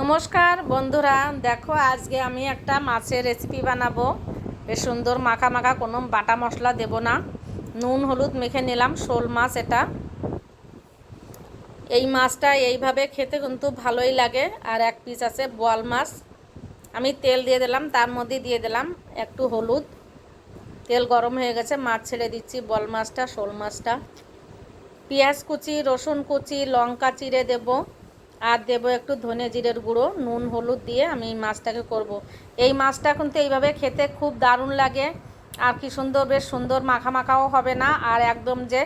নমস্কার, বন্ধুরা। দেখো, আজকে আমি একটা মাছের রেসিপি বানাবো। বেশ সুন্দর মাখা মাখা, কোনো বাটা মশলা দেব না। নুন, হলুদ মেখে নিলাম, শোল মাছ এটা। এই মাছটা এইভাবে খেতে কিন্তু ভালোই লাগে। আর এক পিস আছে বোয়াল মাছ। আমি তেল দিয়ে দিলাম, তার মধ্যে দিয়ে দিলাম একটু হলুদ। তেল গরম হয়ে গেছে, মাছ ছেড়ে দিচ্ছি বল মাছটা, শোল মাছটা। পেঁয়াজ কুচি, রসুন কুচি, লঙ্কা চিড়ে দেবো। আর দেবো একটু ধনে জিরের গুঁড়ো, নুন, হলুদ দিয়ে আমি মাছটাকে করব। এই মাছটা কিন্তু এইভাবে খেতে খুব দারুণ লাগে। আর কি সুন্দর, বেশ সুন্দর মাখা মাখাও হবে না, আর একদম যে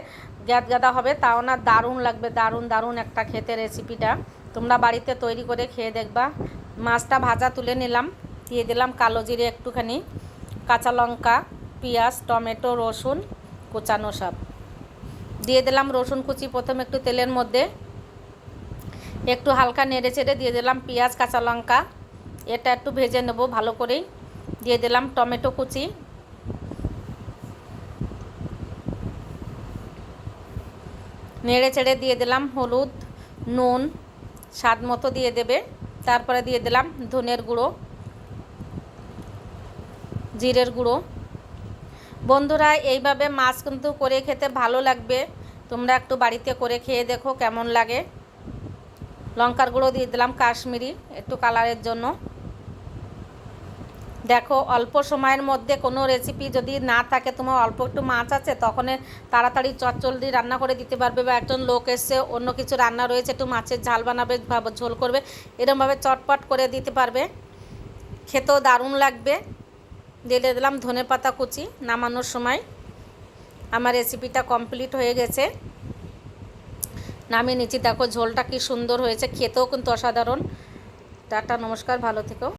গ্যাদ গাদা হবে তাও না দারুণ লাগবে, দারুণ দারুণ একটা খেতে রেসিপিটা। তোমরা বাড়িতে তৈরি করে খেয়ে দেখবা। মাছটা ভাজা তুলে নিলাম, দিয়ে দিলাম কালো জিরে একটুখানি, কাঁচা লঙ্কা, পেঁয়াজ, টমেটো, রসুন, কুচানো সব দিয়ে দিলাম রসুন কুচি প্রথমে একটু তেলের মধ্যে। একটু হালকা নেড়ে চেড়ে দিয়ে দিলাম পেঁয়াজ, কাঁচা লঙ্কা। এটা একটু ভেজে নেব ভালো করেই। দিয়ে দিলাম টমেটো কুচি। নেড়ে চেড়ে দিয়ে দিলাম হলুদ, নুন, স্বাদ মতো দিয়ে দেবে। তারপরে দিয়ে দিলাম ধনের গুঁড়ো, জিরের গুঁড়ো। বন্ধুরা, এইভাবে মাছ কিন্তু করে খেতে ভালো লাগবে। তোমরা একটু বাড়িতে করে খেয়ে দেখো কেমন লাগে। লঙ্কার গুঁড়ো দিয়ে দিলাম কাশ্মীরি একটু কালারের জন্য। দেখো, অল্প সময়ের মধ্যে কোনো রেসিপি যদি না থাকে, তোমার অল্প একটু মাছ আছে, তখন তাড়াতাড়ি চটচলদি রান্না করে দিতে পারবে বা একজন লোক এসছে অন্য কিছু রান্না রয়েছে, একটু মাছের ঝাল বানাবে ঝোল করবে, এরমভাবে চটপট করে দিতে পারবে। খেতেও দারুণ লাগবে। দিয়ে দিলাম ধনে পাতা কুচি নামানোর সময়। আমার রেসিপিটা কমপ্লিট হয়ে গেছে। নামিয়ে নিচ্ছি। দেখো ঝোলটা কি সুন্দর হয়েছে খেতেও কিন্তু অসাধারণ। টাটা নমস্কার ভালো থেকো।